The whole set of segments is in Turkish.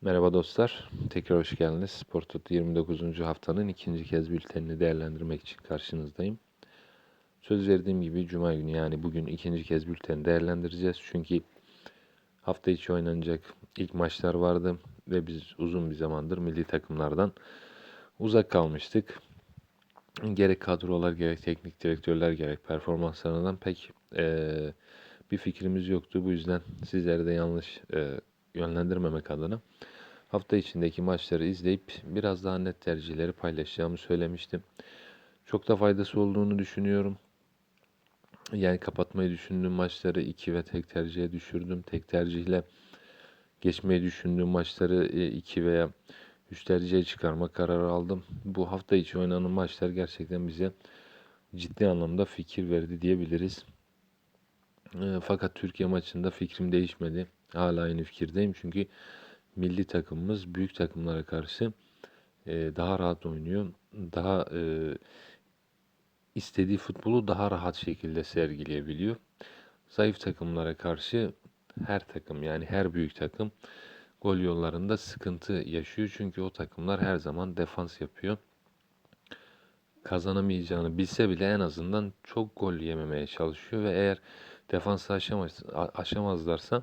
Merhaba dostlar, tekrar hoş geldiniz. Sportot 29. haftanın ikinci kez bültenini değerlendirmek için karşınızdayım. Söz verdiğim gibi Cuma günü yani bugün ikinci kez bülteni değerlendireceğiz. Çünkü hafta içi oynanacak ilk maçlar vardı ve biz uzun bir zamandır milli takımlardan uzak kalmıştık. Gerek kadrolar, gerek teknik direktörler, gerek performanslarından pek eee, bir fikrimiz yoktu. Bu yüzden sizleri de yanlış eee, yönlendirmemek adına hafta içindeki maçları izleyip biraz daha net tercihleri paylaşacağımı söylemiştim. Çok da faydası olduğunu düşünüyorum. Yani kapatmayı düşündüğüm maçları 2 ve tek tercihe düşürdüm. Tek tercihle geçmeyi düşündüğüm maçları 2 veya 3 tercihe çıkarma kararı aldım. Bu hafta içi oynanan maçlar gerçekten bize ciddi anlamda fikir verdi diyebiliriz. E, Fakat Türkiye maçında fikrim değişmedi. Hala aynı fikirdeyim çünkü milli takımımız büyük takımlara karşı e, daha rahat oynuyor. Daha e, istediği futbolu daha rahat şekilde sergileyebiliyor. Zayıf takımlara karşı her takım yani her büyük takım gol yollarında sıkıntı yaşıyor. Çünkü o takımlar her zaman defans yapıyor. Kazanamayacağını bilse bile en azından çok gol yememeye çalışıyor ve eğer defansı aşamaz, aşamazlarsa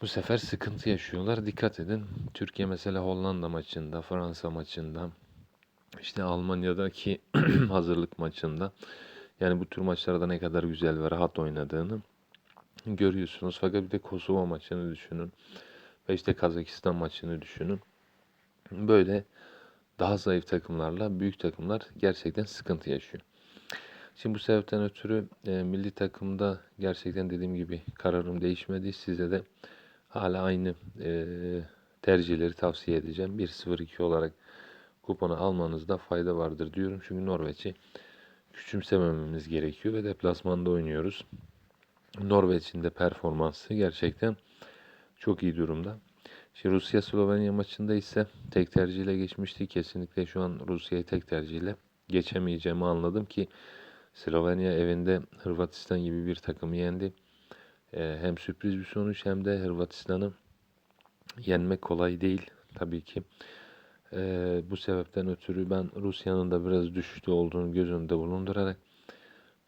bu sefer sıkıntı yaşıyorlar. Dikkat edin. Türkiye mesela Hollanda maçında, Fransa maçında, işte Almanya'daki hazırlık maçında yani bu tür maçlarda ne kadar güzel ve rahat oynadığını görüyorsunuz. Fakat bir de Kosova maçını düşünün ve işte Kazakistan maçını düşünün. Böyle daha zayıf takımlarla büyük takımlar gerçekten sıkıntı yaşıyor. Şimdi bu sebepten ötürü e, milli takımda gerçekten dediğim gibi kararım değişmedi. Size de hala aynı e, tercihleri tavsiye edeceğim. 1-0-2 olarak kuponu almanızda fayda vardır diyorum. Çünkü Norveç'i küçümsemememiz gerekiyor ve deplasmanda oynuyoruz. Norveç'in de performansı gerçekten çok iyi durumda. Şimdi Rusya-Slovenya maçında ise tek tercihle geçmişti. Kesinlikle şu an Rusya'yı tek tercihle geçemeyeceğimi anladım ki Slovenya evinde Hırvatistan gibi bir takımı yendi. Ee, hem sürpriz bir sonuç hem de Hırvatistan'ı yenmek kolay değil tabii ki. Ee, bu sebepten ötürü ben Rusya'nın da biraz düşüşte olduğunu göz önünde bulundurarak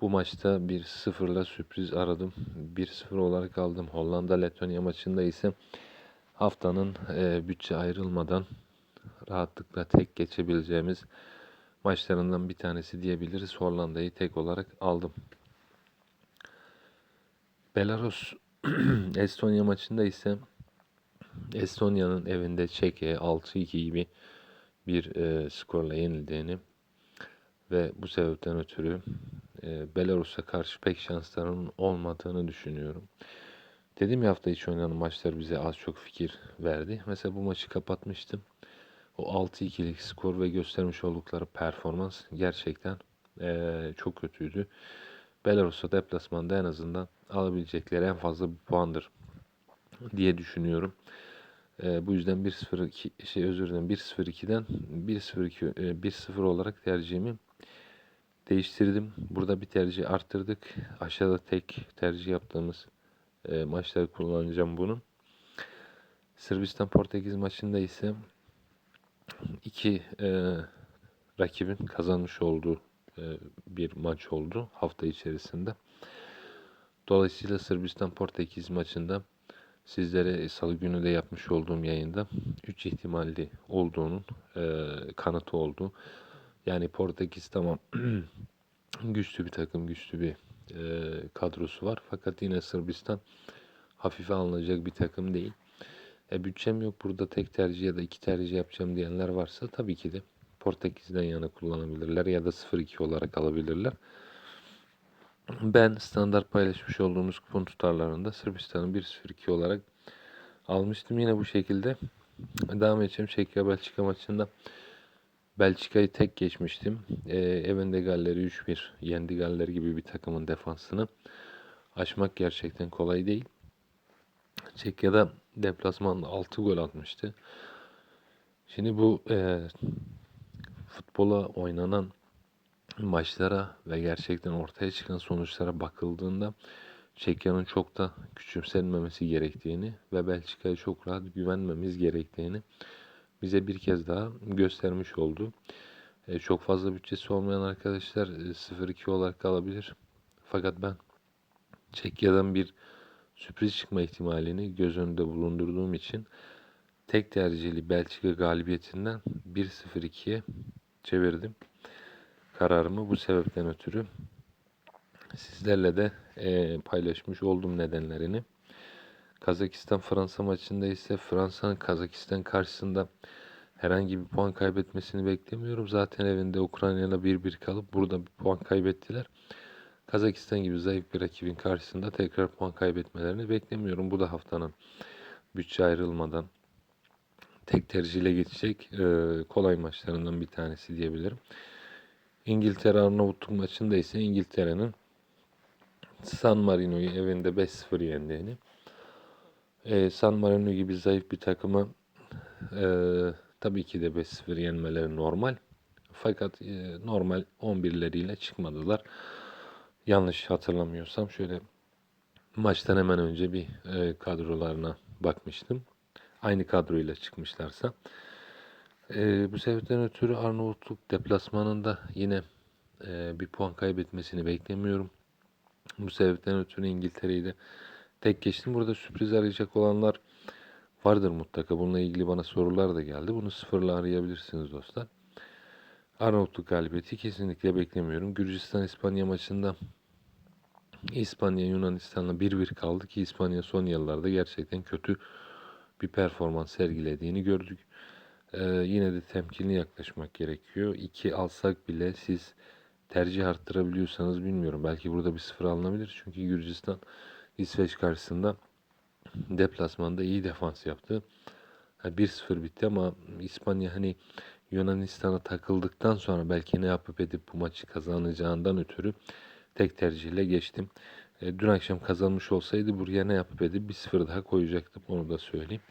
bu maçta bir sıfırla sürpriz aradım. 1-0 olarak aldım. Hollanda-Letonya maçında ise haftanın e, bütçe ayrılmadan rahatlıkla tek geçebileceğimiz maçlarından bir tanesi diyebiliriz. Hollanda'yı tek olarak aldım. Belarus Estonya maçında ise Estonya'nın evinde Çek'e 6-2 gibi bir e, skorla yenildiğini ve bu sebepten ötürü e, Belarus'a karşı pek şanslarının olmadığını düşünüyorum. Dediğim ya hafta içi oynanan maçlar bize az çok fikir verdi. Mesela bu maçı kapatmıştım. O 6-2'lik skor ve göstermiş oldukları performans gerçekten e, çok kötüydü. Belarus'a deplasmanda en azından alabilecekleri en fazla bir puandır diye düşünüyorum. E, bu yüzden 1-0-2 şey özür dilerim 1-0-2'den 1-0-2 e, 1-0 olarak tercihimi değiştirdim. Burada bir tercih arttırdık. Aşağıda tek tercih yaptığımız e, maçları kullanacağım bunu. Sırbistan Portekiz maçında ise iki e, rakibin kazanmış olduğu bir maç oldu hafta içerisinde. Dolayısıyla Sırbistan Portekiz maçında sizlere salı günü de yapmış olduğum yayında 3 ihtimalli olduğunun e, kanıtı oldu. Yani Portekiz tamam güçlü bir takım, güçlü bir e, kadrosu var. Fakat yine Sırbistan hafife alınacak bir takım değil. E, bütçem yok burada tek tercih ya da iki tercih yapacağım diyenler varsa tabii ki de Portekiz'den yana kullanabilirler ya da 0-2 olarak alabilirler. Ben standart paylaşmış olduğumuz kupon tutarlarında Sırbistan'ı 1-0-2 olarak almıştım. Yine bu şekilde devam edeceğim. Çekya Belçika maçında Belçika'yı tek geçmiştim. E, evinde Galler'i 3-1 yendi Galler gibi bir takımın defansını aşmak gerçekten kolay değil. Çekya'da deplasmanda 6 gol atmıştı. Şimdi bu e, futbola oynanan maçlara ve gerçekten ortaya çıkan sonuçlara bakıldığında Çekya'nın çok da küçümsenmemesi gerektiğini ve Belçika'ya çok rahat güvenmemiz gerektiğini bize bir kez daha göstermiş oldu. E, çok fazla bütçesi olmayan arkadaşlar e, 0-2 olarak alabilir. Fakat ben Çekya'dan bir sürpriz çıkma ihtimalini göz önünde bulundurduğum için tek tercihli Belçika galibiyetinden 1-0-2'ye çevirdim. Kararımı bu sebepten ötürü sizlerle de e, paylaşmış oldum nedenlerini. Kazakistan-Fransa maçında ise Fransa'nın Kazakistan karşısında herhangi bir puan kaybetmesini beklemiyorum. Zaten evinde Ukrayna'yla 1-1 kalıp burada bir puan kaybettiler. Kazakistan gibi zayıf bir rakibin karşısında tekrar puan kaybetmelerini beklemiyorum. Bu da haftanın bütçe ayrılmadan tek tercihle geçecek e, kolay maçlarından bir tanesi diyebilirim. İngiltere Arnavutluk maçında ise İngiltere'nin San Marino'yu evinde 5-0 yendiğini, e, San Marino gibi zayıf bir takımı e, tabii ki de 5-0 yenmeleri normal. Fakat e, normal 11'leriyle çıkmadılar. Yanlış hatırlamıyorsam şöyle maçtan hemen önce bir e, kadrolarına bakmıştım. Aynı kadroyla çıkmışlarsa. E, bu sebepten ötürü Arnavutluk deplasmanında yine e, bir puan kaybetmesini beklemiyorum. Bu sebepten ötürü İngiltere'yi de tek geçtim. Burada sürpriz arayacak olanlar vardır mutlaka. Bununla ilgili bana sorular da geldi. Bunu sıfırla arayabilirsiniz dostlar. Arnavutluk galibiyeti kesinlikle beklemiyorum. Gürcistan-İspanya maçında İspanya Yunanistan'la 1-1 kaldı ki İspanya son yıllarda gerçekten kötü bir performans sergilediğini gördük. Ee, yine de temkinli yaklaşmak gerekiyor. 2 alsak bile siz tercih arttırabiliyorsanız bilmiyorum. Belki burada bir sıfır alınabilir. Çünkü Gürcistan İsveç karşısında deplasmanda iyi defans yaptı. 1-0 bitti ama İspanya hani Yunanistan'a takıldıktan sonra belki ne yapıp edip bu maçı kazanacağından ötürü tek tercihle geçtim. E, dün akşam kazanmış olsaydı buraya ne yapıp edip bir sıfır daha koyacaktım onu da söyleyeyim.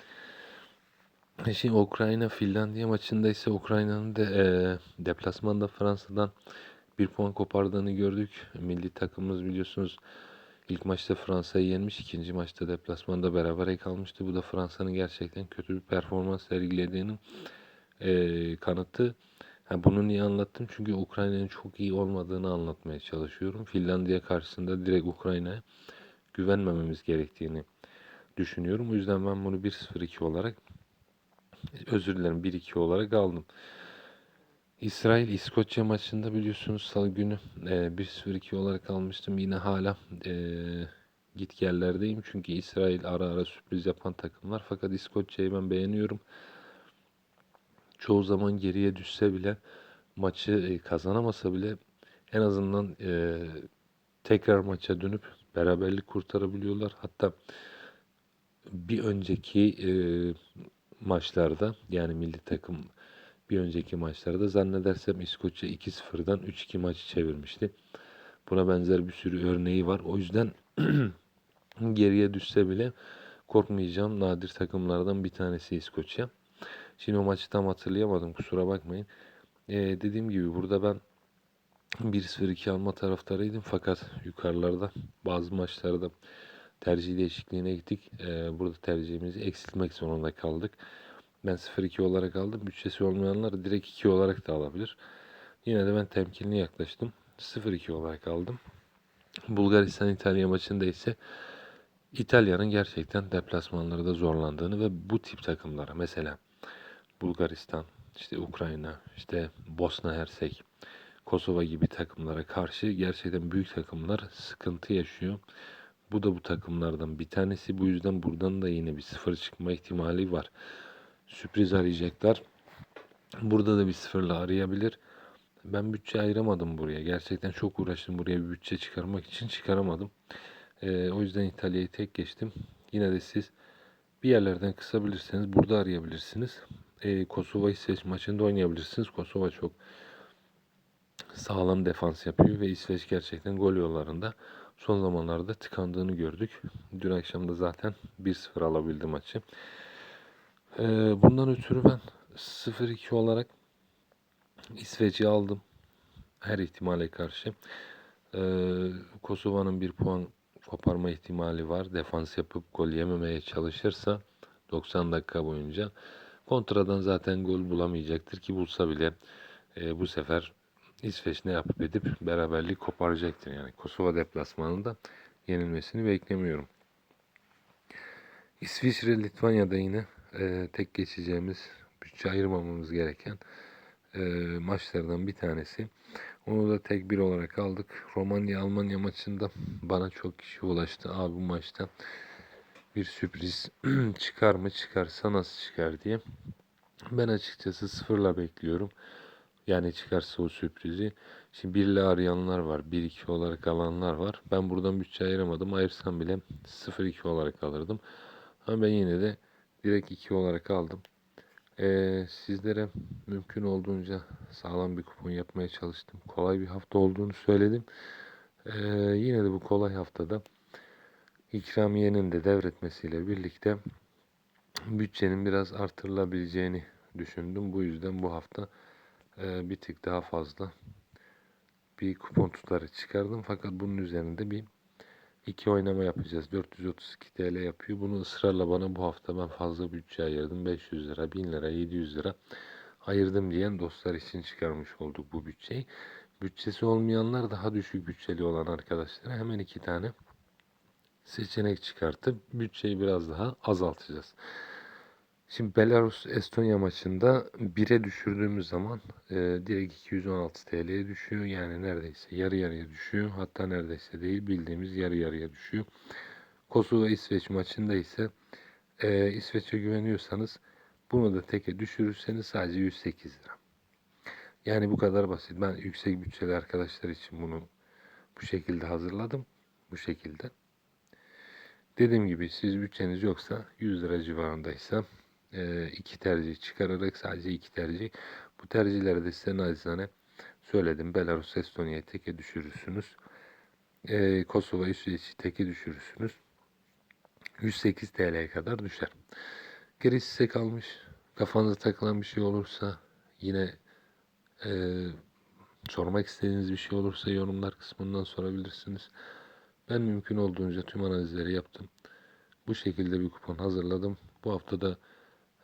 E, şimdi Ukrayna Finlandiya maçında ise Ukrayna'nın de e, deplasmanda Fransa'dan bir puan kopardığını gördük. Milli takımımız biliyorsunuz ilk maçta Fransa'yı yenmiş, ikinci maçta deplasmanda beraber kalmıştı. Bu da Fransa'nın gerçekten kötü bir performans sergilediğinin e, kanıtı. Ha, bunu niye anlattım? Çünkü Ukrayna'nın çok iyi olmadığını anlatmaya çalışıyorum. Finlandiya karşısında direkt Ukrayna'ya güvenmememiz gerektiğini düşünüyorum. O yüzden ben bunu 1-0-2 olarak özür dilerim 1-2 olarak aldım. İsrail İskoçya maçında biliyorsunuz salı günü e, 1-0-2 olarak almıştım. Yine hala e, git yerlerdeyim. Çünkü İsrail ara ara sürpriz yapan takımlar. Fakat İskoçya'yı ben beğeniyorum. Çoğu zaman geriye düşse bile maçı e, kazanamasa bile en azından e, tekrar maça dönüp beraberlik kurtarabiliyorlar. Hatta bir önceki e, maçlarda yani milli takım bir önceki maçlarda zannedersem İskoçya 2-0'dan 3-2 maçı çevirmişti. Buna benzer bir sürü örneği var. O yüzden geriye düşse bile korkmayacağım nadir takımlardan bir tanesi İskoçya. Şimdi o maçı tam hatırlayamadım kusura bakmayın. Ee, dediğim gibi burada ben 1-0-2 alma taraftarıydım fakat yukarılarda bazı maçlarda tercih değişikliğine gittik. Ee, burada tercihimizi eksiltmek zorunda kaldık. Ben 0-2 olarak aldım. Bütçesi olmayanlar direkt 2 olarak da alabilir. Yine de ben temkinli yaklaştım. 0-2 olarak aldım. Bulgaristan-İtalya maçında ise İtalya'nın gerçekten deplasmanlarda zorlandığını ve bu tip takımlara mesela Bulgaristan, işte Ukrayna, işte Bosna Hersek, Kosova gibi takımlara karşı gerçekten büyük takımlar sıkıntı yaşıyor. Bu da bu takımlardan bir tanesi. Bu yüzden buradan da yine bir sıfır çıkma ihtimali var sürpriz arayacaklar. Burada da bir sıfırla arayabilir. Ben bütçe ayıramadım buraya. Gerçekten çok uğraştım buraya bir bütçe çıkarmak için çıkaramadım. Ee, o yüzden İtalya'yı tek geçtim. Yine de siz bir yerlerden kısabilirseniz burada arayabilirsiniz. Ee, Kosova İsveç maçında oynayabilirsiniz. Kosova çok sağlam defans yapıyor ve İsveç gerçekten gol yollarında son zamanlarda tıkandığını gördük. Dün akşam da zaten 1-0 alabildi maçı. Ee, bundan ötürü ben 0-2 olarak İsveç'i aldım. Her ihtimale karşı. Ee, Kosova'nın bir puan koparma ihtimali var. Defans yapıp gol yememeye çalışırsa 90 dakika boyunca kontradan zaten gol bulamayacaktır ki bulsa bile e, bu sefer İsveç ne yapıp edip beraberlik koparacaktır. Yani Kosova deplasmanında yenilmesini beklemiyorum. İsviçre Litvanya'da yine e, tek geçeceğimiz bütçe ayırmamamız gereken e, maçlardan bir tanesi. Onu da tek bir olarak aldık. Romanya Almanya maçında bana çok kişi ulaştı. Abi bu maçta bir sürpriz çıkar mı çıkarsa nasıl çıkar diye. Ben açıkçası sıfırla bekliyorum. Yani çıkarsa o sürprizi. Şimdi birle arayanlar var. 1-2 olarak alanlar var. Ben buradan bütçe ayıramadım. Ayırsam bile 0-2 olarak alırdım. Ama ben yine de direkt 2 olarak aldım. Ee, sizlere mümkün olduğunca sağlam bir kupon yapmaya çalıştım. Kolay bir hafta olduğunu söyledim. Ee, yine de bu kolay haftada ikramiyenin de devretmesiyle birlikte bütçenin biraz artırılabileceğini düşündüm. Bu yüzden bu hafta e, bir tık daha fazla bir kupon tutarı çıkardım. Fakat bunun üzerinde bir iki oynama yapacağız. 432 TL yapıyor. Bunu ısrarla bana bu hafta ben fazla bütçe ayırdım. 500 lira, 1000 lira, 700 lira ayırdım diyen dostlar için çıkarmış olduk bu bütçeyi. Bütçesi olmayanlar daha düşük bütçeli olan arkadaşlara hemen iki tane seçenek çıkartıp bütçeyi biraz daha azaltacağız. Şimdi Belarus Estonya maçında 1'e düşürdüğümüz zaman e, direkt 216 TL'ye düşüyor. Yani neredeyse yarı yarıya düşüyor. Hatta neredeyse değil bildiğimiz yarı yarıya düşüyor. Kosova İsveç maçında ise e, İsveç'e güveniyorsanız bunu da teke düşürürseniz sadece 108 lira. Yani bu kadar basit. Ben yüksek bütçeli arkadaşlar için bunu bu şekilde hazırladım. Bu şekilde. Dediğim gibi siz bütçeniz yoksa 100 lira civarındaysa e, iki tercih çıkararak sadece iki tercih. Bu tercihleri de size nacizane söyledim. Belarus, Estonya'yı teke düşürürsünüz. E, Kosova, İsveç'i teke düşürürsünüz. 108 TL'ye kadar düşer. Gerisi size kalmış. Kafanıza takılan bir şey olursa yine e, sormak istediğiniz bir şey olursa yorumlar kısmından sorabilirsiniz. Ben mümkün olduğunca tüm analizleri yaptım. Bu şekilde bir kupon hazırladım. Bu hafta da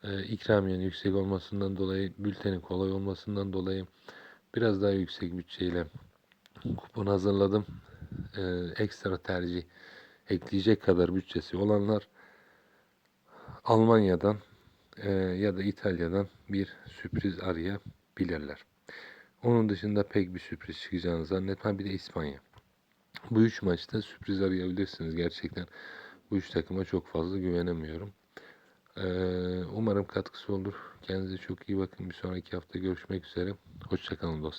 e, ikramiyenin yüksek olmasından dolayı, bültenin kolay olmasından dolayı biraz daha yüksek bütçeyle kupon hazırladım. E, ekstra tercih ekleyecek kadar bütçesi olanlar Almanya'dan e, ya da İtalya'dan bir sürpriz arayabilirler. Onun dışında pek bir sürpriz çıkacağını zannetmem. Bir de İspanya. Bu üç maçta sürpriz arayabilirsiniz. Gerçekten bu üç takıma çok fazla güvenemiyorum. Ee, umarım katkısı olur. Kendinize çok iyi bakın. Bir sonraki hafta görüşmek üzere. Hoşçakalın dostlar.